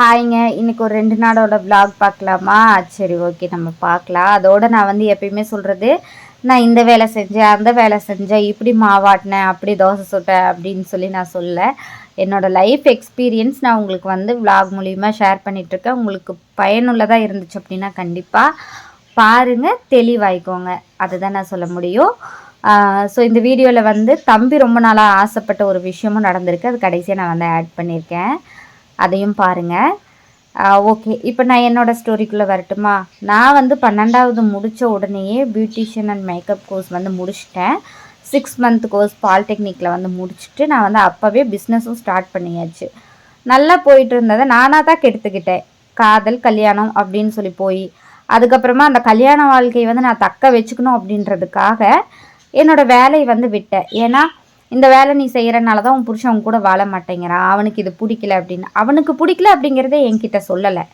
ஹாய்ங்க. இன்னைக்கு ஒரு ரெண்டு நாளோட விலாக் பார்க்கலாமா? சரி ஓகே நம்ம பார்க்கலாம். அதோட நான் வந்து எப்பயுமே சொல்கிறது நான் இந்த வேலை செஞ்சேன் அந்த வேலை செஞ்சேன் இப்படி மாவாட்டினேன் அப்படி தோசை சுட்டேன் அப்படின்னு சொல்லி நான் சொல்ல. என்னோட லைஃப் எக்ஸ்பீரியன்ஸ் நான் உங்களுக்கு வந்து விலாக் மூலிமா ஷேர் பண்ணிகிட்ருக்கேன் உங்களுக்கு பயனுள்ளதாக இருந்துச்சு அப்படின்னா கண்டிப்பாக பாருங்கள் தெளிவாய்க்கோங்க. அதுதான் நான் சொல்ல முடியும். ஸோ இந்த வீடியோவில் வந்து தம்பி ரொம்ப நாளாக ஆசைப்பட்ட ஒரு விஷயமும் நடந்திருக்கு. அது கடைசியாக நான் வந்து ஆட் பண்ணியிருக்கேன். அதையும் பாருங்கள் ஓகே இப்போ நான் என்னோடய ஸ்டோரிக்குள்ளே வரட்டுமா? நான் வந்து பன்னெண்டாவது முடித்த உடனேயே பியூட்டிஷியன் அண்ட் மேக்கப் கோர்ஸ் வந்து முடிச்சிட்டேன். சிக்ஸ் மந்த் கோர்ஸ் பாலிடெக்னிக்கில் வந்து முடிச்சுட்டு நான் வந்து அப்போவே பிஸ்னஸும் ஸ்டார்ட் பண்ணியாச்சு. நல்லா போயிட்டு இருந்ததை நானாக தான் கெடுத்துக்கிட்டேன். காதல் கல்யாணம் அப்படின்னு சொல்லி போய் அதுக்கப்புறமா அந்த கல்யாண வாழ்க்கையை வந்து நான் தக்க வச்சுக்கணும் அப்படின்றதுக்காக என்னோட வேலையை வந்து விட்டேன். ஏன்னா இந்த வேலை நீ செய்கிறனால தான் உன் புருஷன் உன் கூட வாழ மாட்டேங்கிறான். அவனுக்கு இது பிடிக்கல அப்படின்னு. அவனுக்கு பிடிக்கல அப்படிங்கிறதே என்கிட்ட சொல்லலை.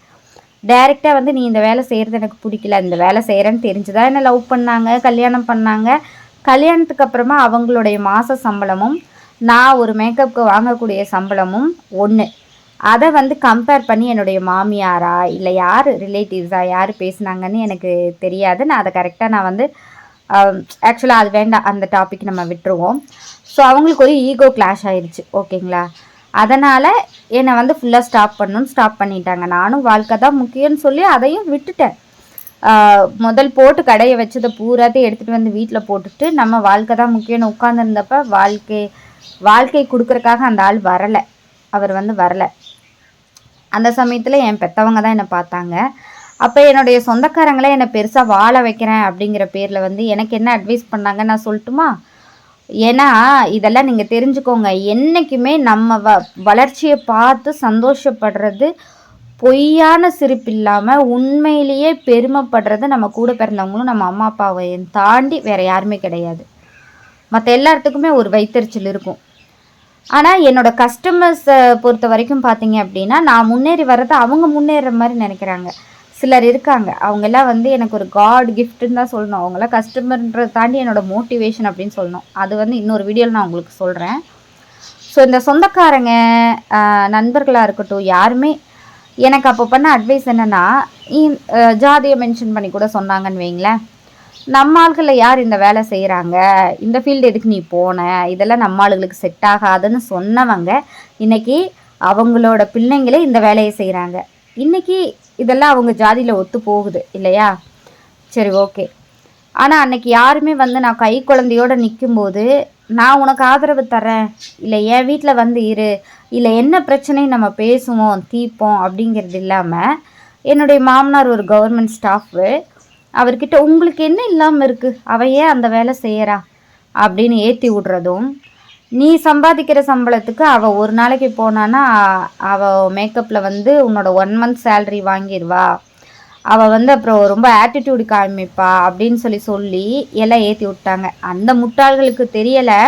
டைரெக்டாக வந்து நீ இந்த வேலை செய்கிறது எனக்கு பிடிக்கல. இந்த வேலை செய்கிறேன்னு தெரிஞ்சுதான் என்ன லவ் பண்ணாங்க? கல்யாணம் பண்ணாங்க? கல்யாணத்துக்கு அப்புறமா அவங்களுடைய மாத சம்பளமும் நான் ஒரு மேக்கப்புக்கு வாங்கக்கூடிய சம்பளமும் ஒன்று அதை வந்து கம்பேர் பண்ணி என்னுடைய மாமியாரா? இல்லை யார்? ரிலேட்டிவ்ஸா யார் பேசுனாங்கன்னு எனக்கு தெரியாது. நான் அதை கரெக்டாக நான் வந்து ஆக்சுவலாக அது வேண்டாம். அந்த டாபிக் நம்ம விட்டுருவோம். ஸோ அவங்களுக்கு ஒரு ஈகோ கிளாஷ் ஆயிடுச்சு ஓகேங்களா? அதனால் என்னை வந்து ஃபுல்லாக ஸ்டாப் பண்ணணும்னு ஸ்டாப் பண்ணிட்டாங்க. நானும் வாழ்க்கை தான் முக்கியம்னு சொல்லி அதையும் விட்டுட்டேன். முதல் போட்டு கடையை வச்சதை பூராத்தையும் எடுத்துகிட்டு வந்து வீட்டில் போட்டுட்டு நம்ம வாழ்க்கை தான் முக்கியம்னு உட்காந்துருந்தப்ப வாழ்க்கை வாழ்க்கை கொடுக்குறக்காக அந்த ஆள் வரலை. அவர் வந்து வரலை. அந்த சமயத்தில் என் பெற்றவங்க தான் என்னை பார்த்தாங்க. அப்போ என்னுடைய சொந்தக்காரங்களே என்னை பெருசாக வாழ வைக்கிறேன் அப்படிங்கிற பேரில் வந்து எனக்கு என்ன அட்வைஸ் பண்ணாங்க நான் சொல்லட்டுமா? ஏன்னா இதெல்லாம் நீங்கள் தெரிஞ்சுக்கோங்க. என்றைக்குமே நம்ம வ வளர்ச்சியை பார்த்து சந்தோஷப்படுறது பொய்யான சிரிப்பு இல்லாமல் உண்மையிலேயே பெருமைப்படுறது நம்ம கூட பிறந்தவங்களும் நம்ம அம்மா அப்பாவை தாண்டி வேறு யாருமே கிடையாது. மற்ற எல்லாத்துக்குமே ஒரு வைத்தறிச்சல் இருக்கும். ஆனால் என்னோட கஸ்டமர்ஸை பொறுத்த வரைக்கும் பார்த்தீங்க அப்படின்னா நான் முன்னேறி வர்றது அவங்க முன்னேற மாதிரி நினைக்கிறாங்க. சிலர் இருக்காங்க. அவங்கெல்லாம் வந்து எனக்கு ஒரு காட் கிஃப்ட்டுன்னு தான் சொல்லணும். அவங்களாம் கஸ்டமர்ன்றதை தாண்டி என்னோட மோட்டிவேஷன் அப்படின்னு சொல்லணும். அது வந்து இன்னொரு வீடியோவில் நான் உங்களுக்கு சொல்கிறேன் ஸோ இந்த சொந்தக்காரங்க நண்பர்களாக இருக்கட்டும் யாருமே எனக்கு அப்போ பண்ண அட்வைஸ் என்னென்னா ஜாதியை மென்ஷன் பண்ணி கூட சொன்னாங்கன்னு வைங்களேன். நம்ம ஆள்களில் யார் இந்த வேலை செய்கிறாங்க இந்த ஃபீல்டு எதுக்கு நீ போன? இதெல்லாம் நம்ம ஆளுகளுக்கு செட் ஆகாதுன்னு சொன்னவங்க இன்றைக்கி அவங்களோட பிள்ளைங்களே இந்த வேலையை செய்கிறாங்க இன்றைக்கி இதெல்லாம் அவங்க ஜாதியில் ஒத்து போகுது இல்லையா? சரி ஓகே ஆனால் அன்னைக்கு யாருமே வந்து நான் கை குழந்தையோட நிற்கும்போது நான் உனக்கு ஆதரவு தரேன் இல்லை என் வீட்டில் வந்து இரு. இல்லை என்ன பிரச்சனையும் நம்ம பேசுவோம் தீர்ப்போம் அப்படிங்கிறது இல்லாமல் என்னுடைய மாமனார் ஒரு கவர்மெண்ட் ஸ்டாஃபு அவர்கிட்ட உங்களுக்கு என்ன இல்லாமல் இருக்குது அவ ஏன் அந்த வேலை செய்கிறா அப்படின்னு ஏற்றி விடுறதும் நீ சம்பாதிக்கிற சம்பளத்துக்கு அவள் ஒரு நாளைக்கு போனான்னா அவள் மேக்கப்பில் வந்து உன்னோட ஒன் மந்த் சேலரி வாங்கிடுவா அவள் வந்து அப்புறம் ரொம்ப ஆட்டிடியூடு காமிப்பா அப்படின்னு சொல்லி சொல்லி எல்லாம் ஏற்றி விட்டாங்க. அந்த முட்டாள்களுக்கு தெரியலை.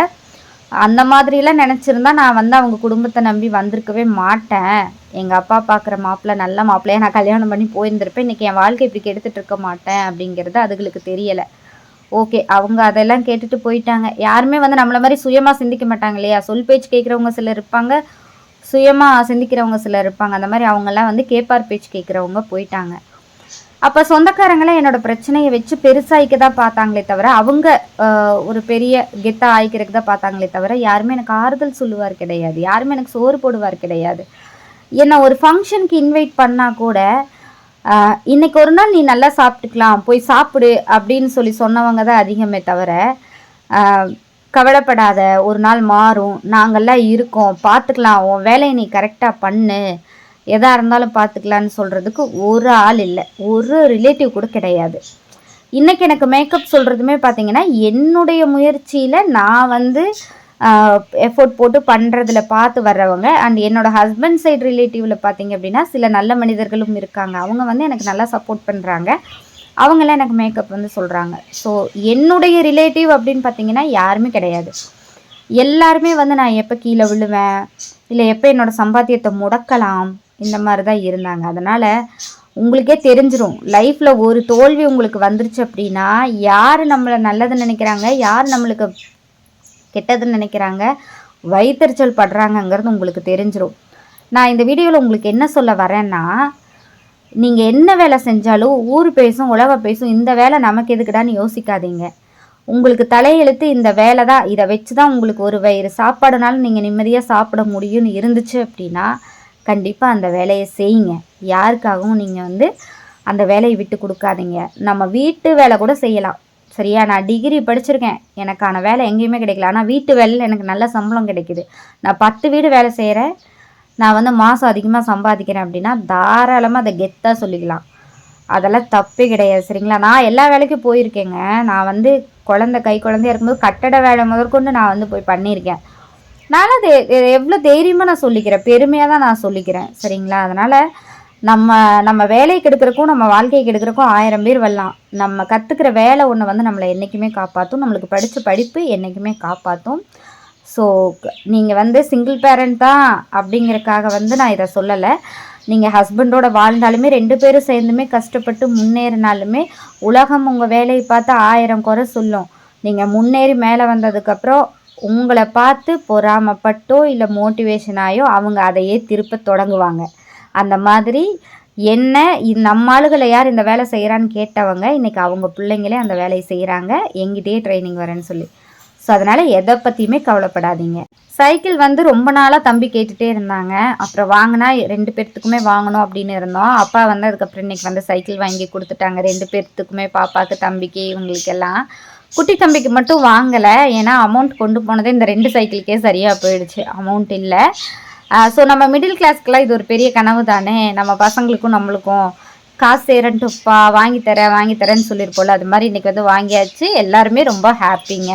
அந்த மாதிரிலாம் நினச்சிருந்தா நான் வந்து அவங்க குடும்பத்தை நம்பி வந்திருக்கவே மாட்டேன். எங்கள் அப்பா பார்க்குற மாப்பிள்ளை நல்ல மாப்பிள்ளையாக நான் கல்யாணம் பண்ணி போயிருந்திருப்பேன். இன்றைக்கி என் வாழ்க்கை இப்படி கெடுத்துட்டு இருக்க மாட்டேன் அப்படிங்கிறது அதுகளுக்கு தெரியலை. ஓகே அவங்க அதெல்லாம் கேட்டுட்டு போயிட்டாங்க. யாருமே வந்து நம்மளை மாதிரி சுயமாக சிந்திக்க மாட்டாங்க இல்லையா? சொல் பேச்சு கேட்குறவங்க சிலர் இருப்பாங்க சுயமாக சிந்திக்கிறவங்க சிலர் இருப்பாங்க. அந்த மாதிரி அவங்கெல்லாம் வந்து கேப்பார் பேச்சு கேட்குறவங்க போயிட்டாங்க. அப்போ சொந்தக்காரங்களே என்னோடய பிரச்சனையை வச்சு பெருசாகிக்க தான் பார்த்தாங்களே தவிர அவங்க ஒரு பெரிய கெத்தாக ஆயிக்கிறதுக்கு தான் பார்த்தாங்களே தவிர யாருமே எனக்கு ஆறுதல் சொல்லுவார் கிடையாது. யாருமே எனக்கு சோறு போடுவார் கிடையாது. என்னை ஒரு ஃபங்க்ஷனுக்கு இன்வைட் பண்ணால் கூட இன்னைக்கு ஒரு நாள் நீ நல்லா சாப்பிட்டுக்கலாம் போய் சாப்பிடு அப்படின்னு சொல்லி சொன்னவங்க தான் அதிகமே தவிர கவலைப்படாத ஒரு நாள் மாறும் நாங்கள்லாம் இருக்கோம் பார்த்துக்கலாம் உன் வேலையை நீ கரெக்டாக பண்ணு எதாக இருந்தாலும் பார்த்துக்கலான்னு சொல்கிறதுக்கு ஒரு ஆள் இல்லை ஒரு ரிலேட்டிவ் கூட கிடையாது. இன்றைக்கி எனக்கு மேக்கப் சொல்கிறதுமே பார்த்திங்கன்னா என்னுடைய முயற்சியில் நான் வந்து எஃபோர்ட் போட்டு பண்ணுறதுல பார்த்து வர்றவங்க. அண்ட் என்னோட ஹஸ்பண்ட் சைடு ரிலேட்டிவில் பார்த்தீங்க அப்படின்னா சில நல்ல மனிதர்களும் இருக்காங்க. அவங்க வந்து எனக்கு நல்லா சப்போர்ட் பண்ணுறாங்க அவங்களாம் எனக்கு மேக்கப் வந்து சொல்கிறாங்க ஸோ என்னுடைய ரிலேட்டிவ் அப்படின்னு பார்த்தீங்கன்னா யாருமே கிடையாது. எல்லாருமே வந்து நான் எப்போ கீழே விழுவேன்? இல்லை எப்போ என்னோடய சம்பாத்தியத்தை முடக்கலாம்? இந்த மாதிரி தான் இருந்தாங்க. அதனால் உங்களுக்கே தெரிஞ்சிடும் லைஃப்பில் ஒரு தோல்வி உங்களுக்கு வந்துருச்சு அப்படின்னா யார் நம்மளை நல்லது நினைக்கிறாங்க? யார் நம்மளுக்கு கெட்டதுன்னு நினைக்கிறாங்க. வயிற்றுச்சல் படுறாங்கங்கிறது உங்களுக்கு தெரிஞ்சிடும் நான் இந்த வீடியோவில் உங்களுக்கு என்ன சொல்ல வரேன்னா நீங்கள் என்ன வேலை செஞ்சாலும் ஊர் பேசும் உலக பேசும் இந்த வேலை நமக்கு எதுக்குடான்னு யோசிக்காதீங்க. உங்களுக்கு தலையெழுத்து இந்த வேலை தான். இதை வச்சு தான் உங்களுக்கு ஒரு வயிறு. சாப்பாடுனாலும் நீங்கள் நிம்மதியாக சாப்பிட முடியும்னு இருந்துச்சு அப்படின்னா கண்டிப்பாக அந்த வேலையை செய்யுங்க. யாருக்காகவும் நீங்கள் வந்து அந்த வேலையை விட்டு கொடுக்காதீங்க. நம்ம வீட்டு வேலை கூட செய்யலாம். சரியா? நான் டிகிரி படிச்சிருக்கேன். எனக்கான வேலை எங்கேயுமே கிடைக்கல. ஆனால் வீட்டு வேலையில் எனக்கு நல்ல சம்பளம் கிடைக்குது. நான் பத்து வீடு வேலை செய்கிறேன் நான் வந்து மாதம் அதிகமாக சம்பாதிக்கிறேன் அப்படின்னா தாராளமாக அதை கெத்தாக சொல்லிக்கலாம். அதெல்லாம் தப்பே கிடையாது சரிங்களா? நான் எல்லா வேலைக்கும் போயிருக்கேங்க. நான் வந்து குழந்த கை குழந்தையா இருக்கும்போது கட்டட வேலை முதற்கொண்டு நான் வந்து போய் பண்ணியிருக்கேன். நான் அது எவ்வளோ தைரியமாக நான் சொல்லிக்கிறேன். பெருமையாக தான் நான் சொல்லிக்கிறேன் சரிங்களா? அதனால் நம்ம நம்ம வேலைக்கு கெடுக்கிறக்கும் நம்ம வாழ்க்கைக்கு கெடுக்கிறக்கும் ஆயிரம் பேர் வரலாம். நம்ம கற்றுக்கிற வேலை ஒன்று வந்து நம்மளை என்றைக்குமே காப்பாற்றும் நம்மளுக்கு படித்த படிப்பு என்றைக்குமே காப்பாற்றும் ஸோ நீங்கள் வந்து சிங்கிள் பேரண்ட் தான் அப்படிங்கிறக்காக வந்து நான் இதை சொல்லலை. நீங்கள் ஹஸ்பண்டோட வாழ்ந்தாலுமே ரெண்டு பேரும் சேர்ந்துமே கஷ்டப்பட்டு முன்னேறினாலுமே உலகம் உங்கள் வேலையை பார்த்து ஆயிரம் குறை சொல்லும். நீங்கள் முன்னேறி மேலே வந்ததுக்கப்புறம் உங்களை பார்த்து பொறாமப்பட்டோ இல்லை மோட்டிவேஷன் ஆயோ அவங்க அதையே திருப்ப தொடங்குவாங்க. அந்த மாதிரி என்ன நம்ம ஆளுகளை யார் இந்த வேலை செய்கிறான்னு கேட்டவங்க இன்றைக்கி அவங்க பிள்ளைங்களே அந்த வேலையை செய்கிறாங்க எங்கிட்டே ட்ரைனிங் வரேன்னு சொல்லி. ஸோ அதனால் எதை பற்றியுமே கவலைப்படாதீங்க. சைக்கிள் வந்து ரொம்ப நாளாக தம்பி கேட்டுகிட்டே இருந்தாங்க. அப்புறம் வாங்கினா ரெண்டு பேர்த்துக்குமே வாங்கணும் அப்படின்னு இருந்தோம். அப்பா வந்து அதுக்கப்புறம் இன்றைக்கி வந்து சைக்கிள் வாங்கி கொடுத்துட்டாங்க. ரெண்டு பேர்த்துக்குமே பாப்பாவுக்கு தம்பிக்கு இவங்களுக்கெல்லாம். குட்டி தம்பிக்கு மட்டும் வாங்கலை. ஏன்னா அமௌண்ட் கொண்டு போனதே இந்த ரெண்டு சைக்கிளுக்கே சரியாக போயிடுச்சு. அமௌண்ட் இல்லை. ஸோ நம்ம மிடில் கிளாஸ்க்கெலாம் இது ஒரு பெரிய கனவு தானே. நம்ம பசங்களுக்கும் நம்மளுக்கும் காசு சேரன்ட்டுப்பா வாங்கி தரேன் வாங்கி தரேன்னு சொல்லியிருப்போம்ல அது மாதிரி இன்றைக்கி வந்து வாங்கியாச்சு. எல்லாருமே ரொம்ப ஹாப்பிங்க